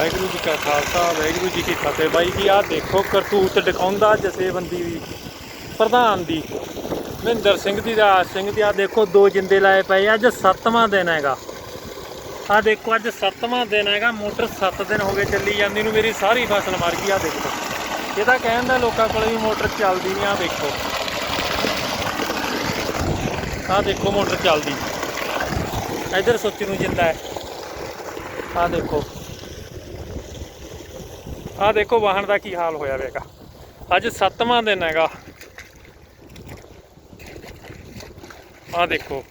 ਵਾਹਿਗੁਰੂ ਜੀ ਕਾ ਖਾਲਸਾ, ਵਾਹਿਗੁਰੂ ਜੀ ਕੀ ਫਤਿਹ। ਬਾਈ ਜੀ, ਆਹ ਦੇਖੋ, ਕਰਤੂਤ ਦਿਖਾਉਂਦਾ ਜਥੇਬੰਦੀ ਦੀ ਪ੍ਰਧਾਨ ਦੀ। ਮਹਿੰਦਰ ਸਿੰਘ ਦੀ, ਰਾਜ ਸਿੰਘ ਦੀ, ਆਹ ਦੇਖੋ, ਦੋ ਜਿੰਦੇ ਲਾਏ ਪਏ ਅੱਜ ਸੱਤਵਾਂ ਦਿਨ ਹੈਗਾ। ਆਹ ਦੇਖੋ, ਅੱਜ ਸੱਤਵਾਂ ਦਿਨ ਹੈਗਾ। ਮੋਟਰ 7 ਦਿਨ ਹੋ ਗਏ ਚੱਲੀ ਜਾਂਦੀ ਨੂੰ, ਮੇਰੀ ਸਾਰੀ ਫਸਲ ਮਰ ਗਈ, ਆਹ ਦੇਖੋ। ਇਹਦਾ ਕਹਿਣ ਦਾ ਲੋਕਾਂ ਕੋਲ ਵੀ ਮੋਟਰ ਚੱਲਦੀ ਨਹੀਂ, ਆਹ ਦੇਖੋ। ਆਹ ਦੇਖੋ, ਮੋਟਰ ਚੱਲਦੀ। ਇਧਰ ਸੁੱਚੀ ਨੂੰ ਜਿੰਦਾ ਹੈ। ਆ ਦੇਖੋ। ਆਹ ਦੇਖੋ ਵਾਹਣ ਦਾ ਕੀ ਹਾਲ ਹੋਇਆ ਵੇਗਾ ਅੱਜ ਸੱਤਵਾਂ ਦਿਨ ਹੈਗਾ। ਆਹ ਦੇਖੋ।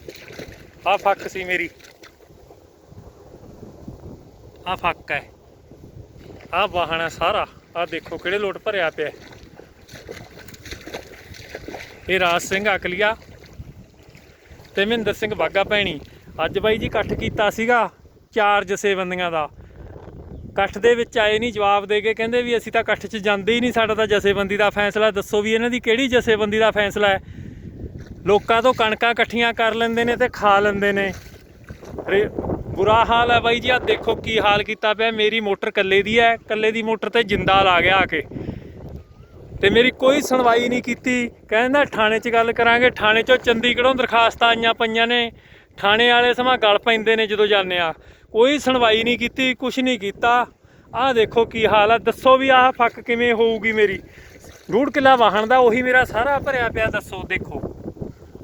ਆਹ ਫੱਕ ਸੀ ਮੇਰੀ। ਆਹ ਫੱਕ ਹੈ। ਆਹ ਵਾਹਣ ਹੈ ਸਾਰਾ। ਆਹ ਦੇਖੋ ਕਿਹੜੇ ਲੋਟ ਭਰਿਆ ਪਿਆ। ਇਹ ਰਾਜ ਸਿੰਘ ਅਕਲੀਆ ਤੇ ਮਹਿੰਦਰ ਸਿੰਘ ਬਾਗਾ ਭੈਣੀ। ਅੱਜ ਬਾਈ ਜੀ ਇਕੱਠ ਕੀਤਾ ਸੀਗਾ ਚਾਰ ਜਥੇਬੰਦੀਆਂ ਦਾ। ਇਕੱਠ ਦੇ ਵਿੱਚ ਆਏ ਨਹੀਂ, ਜਵਾਬ ਦੇ ਕੇ ਕਹਿੰਦੇ ਵੀ ਅਸੀਂ ਤਾਂ ਇਕੱਠ 'ਚ ਜਾਂਦੇ ਹੀ ਨਹੀਂ, ਸਾਡਾ ਤਾਂ ਜਥੇਬੰਦੀ ਦਾ ਫੈਸਲਾ ਦੱਸੋ ਵੀ ਇਹਨਾਂ ਦੀ ਕਿਹੜੀ ਜਥੇਬੰਦੀ ਦਾ ਫੈਸਲਾ ਹੈ? ਲੋਕਾਂ ਤੋਂ ਕਣਕਾਂ ਇਕੱਠੀਆਂ ਕਰ ਲੈਂਦੇ ਨੇ ਤੇ ਖਾ ਲੈਂਦੇ ਨੇ। ਰੇ ਬੁਰਾ ਹਾਲ ਹੈ ਬਾਈ ਜੀ ਆ ਦੇਖੋ ਕੀ ਹਾਲ ਕੀਤਾ ਪਿਆ। ਮੇਰੀ ਮੋਟਰ ਕੱਲੇ ਦੀ ਹੈ ਕੱਲੇ ਦੀ ਮੋਟਰ ਤੇ ਜਿੰਦਾ ਲਾ ਗਿਆ ਆ ਕੇ। ਤੇ ਮੇਰੀ ਕੋਈ ਸੁਣਵਾਈ ਨਹੀਂ ਕੀਤੀ। ਕਹਿੰਦਾ ਥਾਣੇ 'ਚ ਗੱਲ ਕਰਾਂਗੇ। ਥਾਣੇ 'ਚੋਂ ਚੰਡੀਗੜ੍ਹੋਂ ਦਰਖਾਸਤਾਂ ਆਈਆਂ ਪਈਆਂ ਨੇ। ਥਾਣੇ ਵਾਲੇ ਸਮਾਂ ਗੱਲ ਪੈਂਦੇ ਨੇ ਜਦੋਂ ਜਾਂਦੇ ਆ। ਕੋਈ ਸੁਣਵਾਈ ਨਹੀਂ ਕੀਤੀ ਕੁਝ ਨਹੀਂ ਕੀਤਾ। ਆਹ ਦੇਖੋ ਕੀ ਹਾਲ ਆ। ਦੱਸੋ ਵੀ ਆਹ ਫੱਕ ਕਿਵੇਂ ਹੋਊਗੀ ਮੇਰੀ। ਰੂੜ ਕਿਲਾ ਵਾਹਣ ਦਾ ਉਹੀ ਮੇਰਾ ਸਾਰਾ ਭਰਿਆ ਪਿਆ, ਦੱਸੋ, ਦੇਖੋ।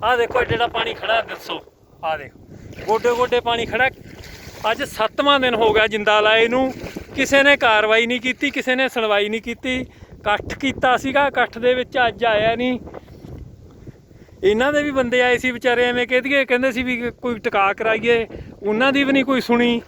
ਆਹ ਦੇਖੋ ਜਿਹੜਾ ਪਾਣੀ ਖੜਾ, ਦੱਸੋ। ਆਹ ਦੇਖੋ, ਗੋਡੇ ਗੋਡੇ ਪਾਣੀ ਖੜਾ। ਅੱਜ ਸੱਤਵਾਂ ਦਿਨ ਹੋ ਗਿਆ ਜਿੰਦਾ ਲਾਏ ਨੂੰ। ਕਿਸੇ ਨੇ ਕਾਰਵਾਈ ਨਹੀਂ ਕੀਤੀ, ਕਿਸੇ ਨੇ ਸੁਣਵਾਈ ਨਹੀਂ ਕੀਤੀ। ਇਕੱਠ ਕੀਤਾ ਸੀਗਾ, ਇਕੱਠ ਦੇ ਵਿੱਚ ਅੱਜ ਆਇਆ ਨਹੀਂ। ਇਹਨਾਂ ਦੇ ਵੀ ਬੰਦੇ ਆਏ ਸੀ ਵਿਚਾਰੇ ਐਵੇਂ ਕਹਦੀਏ ਕਹਿੰਦੇ ਸੀ ਵੀ ਕੋਈ ਟਿਕਾ ਕਰਾਈਏ, ਉਹਨਾਂ ਦੀ ਵੀ ਨਹੀਂ ਕੋਈ ਸੁਣੀ।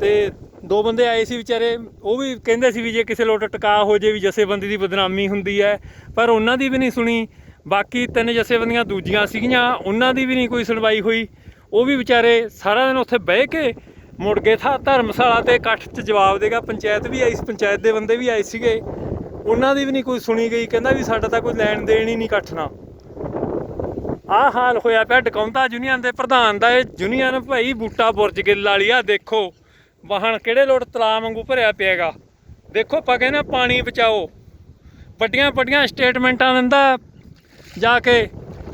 ਤੇ ਦੋ ਬੰਦੇ ਆਏ ਸੀ ਵਿਚਾਰੇ, ਉਹ ਵੀ ਕਹਿੰਦੇ ਸੀ ਵੀ ਜੇ ਕਿਸੇ ਲੋਟ ਟਿਕਾ ਹੋ ਜੇ ਵੀ ਜਥੇਬੰਦੀ ਦੀ ਬਦਨਾਮੀ ਹੁੰਦੀ ਹੈ, ਪਰ ਉਹਨਾਂ ਦੀ ਵੀ ਨਹੀਂ ਸੁਣੀ। ਬਾਕੀ ਤਿੰਨ ਜਥੇਬੰਦੀਆਂ ਦੂਜੀਆਂ ਸੀਗੀਆਂ, ਉਹਨਾਂ ਦੀ ਵੀ ਨਹੀਂ ਕੋਈ ਸੁਣਵਾਈ ਹੋਈ। ਉਹ ਵੀ ਵਿਚਾਰੇ ਸਾਰਾ ਦਿਨ ਉੱਥੇ ਬਹਿ ਕੇ ਮੁੜ ਗਏ ਥਾ ਧਰਮਸ਼ਾਲਾ ਤੇ ਇਕੱਠ 'ਚ ਜਵਾਬ ਦੇਗਾ। ਪੰਚਾਇਤ ਵੀ ਆਈ ਸੀ, ਪੰਚਾਇਤ ਦੇ ਬੰਦੇ ਵੀ ਆਏ ਸੀਗੇ। ਉਹਨਾਂ ਦੀ ਵੀ ਨਹੀਂ ਕੋਈ ਸੁਣੀ ਗਈ, ਕਹਿੰਦਾ ਵੀ ਸਾਡਾ ਤਾਂ ਕੋਈ ਲੈਣ ਦੇਣ ਹੀ ਨਹੀਂ ਇਕੱਠ ਨਾਲ। ਆਹ ਹਾਲ ਹੋਇਆ ਪਿਆ ਡਕਾਉਂਦਾ ਯੂਨੀਅਨ ਦੇ ਪ੍ਰਧਾਨ ਦਾ, ਇਹ ਯੂਨੀਅਨ ਭਾਈ ਬੂਟਾ ਬੁਰਜ ਗਿੱਲ ਵਾਲੀ ਆ, ਦੇਖੋ। ਵਾਹਣ ਕਿਹੜੇ ਲੋਟ ਤਲਾ ਵਾਂਗੂ ਭਰਿਆ ਪਿਆਗਾ ਦੇਖੋ, ਆਪਾਂ ਕਹਿੰਦੇ ਪਾਣੀ ਬਚਾਓ। ਵੱਡੀਆਂ ਵੱਡੀਆਂ ਸਟੇਟਮੈਂਟਾਂ ਦਿੰਦਾ ਜਾ ਕੇ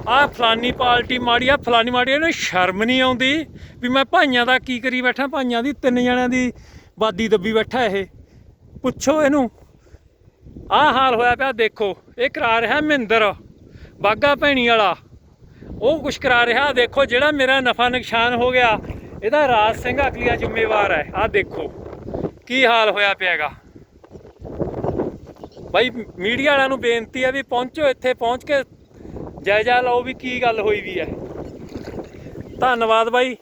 ਆਹ ਫਲਾਨੀ ਪਾਰਟੀ ਮਾੜੀ, ਆ ਫਲਾਨੀ ਮਾੜੀ, ਇਹਨੂੰ ਸ਼ਰਮ ਨਹੀਂ ਆਉਂਦੀ ਵੀ ਮੈਂ ਭਾਈਆਂ ਦਾ ਕੀ ਕਰੀ ਬੈਠਾ, ਭਾਈਆਂ ਦੀ, ਤਿੰਨ ਜਣਿਆਂ ਦੀ ਬਾਦੀ ਦੱਬੀ ਬੈਠਾ ਇਹ। ਪੁੱਛੋ ਇਹਨੂੰ। ਆਹ ਹਾਲ ਹੋਇਆ ਪਿਆ, ਦੇਖੋ, ਇਹ ਕਰਾ ਰਿਹਾ ਮਹਿੰਦਰ ਬਾਗਾ ਭੈਣੀ ਵਾਲਾ। ਉਹ ਕੁਛ ਕਰਾ ਰਿਹਾ। ਦੇਖੋ ਜਿਹੜਾ ਮੇਰਾ ਨਫਾ ਨੁਕਸਾਨ ਹੋ ਗਿਆ, ਇਹਦਾ ਰਾਜ ਸਿੰਘ ਅਕਲੀਆ ਜ਼ਿੰਮੇਵਾਰ ਹੈ। ਆਹ ਦੇਖੋ, ਕੀ ਹਾਲ ਹੋਇਆ ਪਿਆਗਾ। ਬਾਈ, ਮੀਡੀਆ ਵਾਲਿਆਂ ਨੂੰ ਬੇਨਤੀ ਹੈ ਵੀ ਪਹੁੰਚੋ ਇੱਥੇ, ਪਹੁੰਚ ਕੇ ਜਾਇਜ਼ਾ ਲਓ ਵੀ ਕੀ ਗੱਲ ਹੋਈ ਵੀ ਹੈ। ਧੰਨਵਾਦ ਬਾਈ।